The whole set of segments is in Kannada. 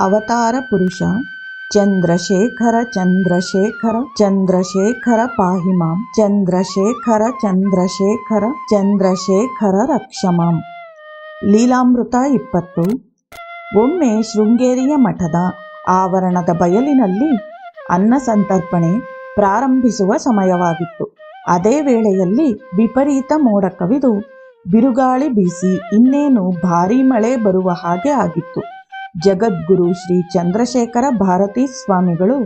ಅವತಾರ ಪುರುಷ, ಚಂದ್ರಶೇಖರ ಚಂದ್ರಶೇಖರ ಚಂದ್ರಶೇಖರ ಪಾಹಿ ಮಾಂ ಚಂದ್ರಶೇಖರ ಚಂದ್ರಶೇಖರ ಚಂದ್ರಶೇಖರ ರಕ್ಷಮಾಂ. ಲೀಲಾಮೃತ ಇಪ್ಪತ್ತು. ಒಮ್ಮೆ ಶೃಂಗೇರಿಯ ಮಠದ ಆವರಣದ ಬಯಲಿನಲ್ಲಿ ಅನ್ನ ಸಂತರ್ಪಣೆ ಪ್ರಾರಂಭಿಸುವ ಸಮಯವಾಗಿತ್ತು. ಅದೇ ವೇಳೆಯಲ್ಲಿ ವಿಪರೀತ ಮೋಡ ಕವಿದು ಬಿರುಗಾಳಿ ಬೀಸಿ ಇನ್ನೇನು ಭಾರೀ ಮಳೆ ಬರುವ ಹಾಗೆ ಆಗಿತ್ತು. ಜಗದ್ಗುರು ಶ್ರೀ ಚಂದ್ರಶೇಖರ ಭಾರತೀ ಸ್ವಾಮಿಗಳು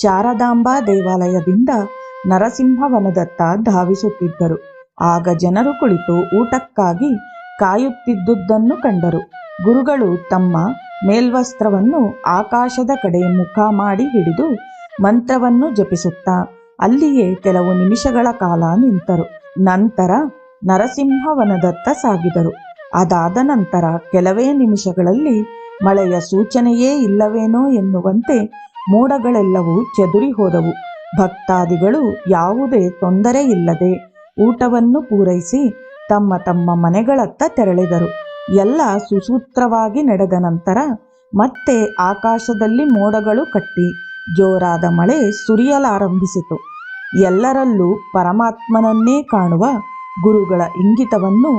ಶಾರದಾಂಬಾ ದೇವಾಲಯದಿಂದ ನರಸಿಂಹವನದತ್ತ ಧಾವಿಸುತ್ತಿದ್ದರು. ಆಗ ಜನರು ಕುಳಿತು ಊಟಕ್ಕಾಗಿ ಕಾಯುತ್ತಿದ್ದುದನ್ನು ಕಂಡರು. ಗುರುಗಳು ತಮ್ಮ ಮೇಲ್ವಸ್ತ್ರವನ್ನು ಆಕಾಶದ ಕಡೆ ಮುಖ ಮಾಡಿ ಹಿಡಿದು ಮಂತ್ರವನ್ನು ಜಪಿಸುತ್ತಾ ಅಲ್ಲಿಯೇ ಕೆಲವು ನಿಮಿಷಗಳ ಕಾಲ ನಿಂತರು. ನಂತರ ನರಸಿಂಹವನದತ್ತ ಸಾಗಿದರು. ಅದಾದ ನಂತರ ಕೆಲವೇ ನಿಮಿಷಗಳಲ್ಲಿ ಮಳೆಯ ಸೂಚನೆಯೇ ಇಲ್ಲವೇನೋ ಎನ್ನುವಂತೆ ಮೋಡಗಳೆಲ್ಲವೂ ಚದುರಿ ಹೋದವು ಭಕ್ತಾದಿಗಳು ಯಾವುದೇ ತೊಂದರೆ ಇಲ್ಲದೆ ಊಟವನ್ನು ಪೂರೈಸಿ ತಮ್ಮ ತಮ್ಮ ಮನೆಗಳತ್ತ ತೆರಳಿದರು. ಎಲ್ಲ ಸುಸೂತ್ರವಾಗಿ ನಡೆದ ನಂತರ ಮತ್ತೆ ಆಕಾಶದಲ್ಲಿ ಮೋಡಗಳು ಕಟ್ಟಿ ಜೋರಾದ ಮಳೆ ಸುರಿಯಲಾರಂಭಿಸಿತು. ಎಲ್ಲರಲ್ಲೂ ಪರಮಾತ್ಮನನ್ನೇ ಕಾಣುವ ಗುರುಗಳ ಇಂಗಿತವನ್ನು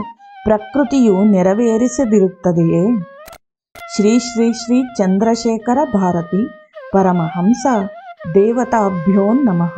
ಪ್ರಕೃತಿಯು ನೆರವೇರಿಸದಿರುತ್ತದೆಯೇ? ಶ್ರೀ ಶ್ರೀ ಶ್ರೀ ಚಂದ್ರಶೇಖರ ಭಾರತಿ ಪರಮಹಂಸ ದೇವತಾಭ್ಯೋ ನಮಃ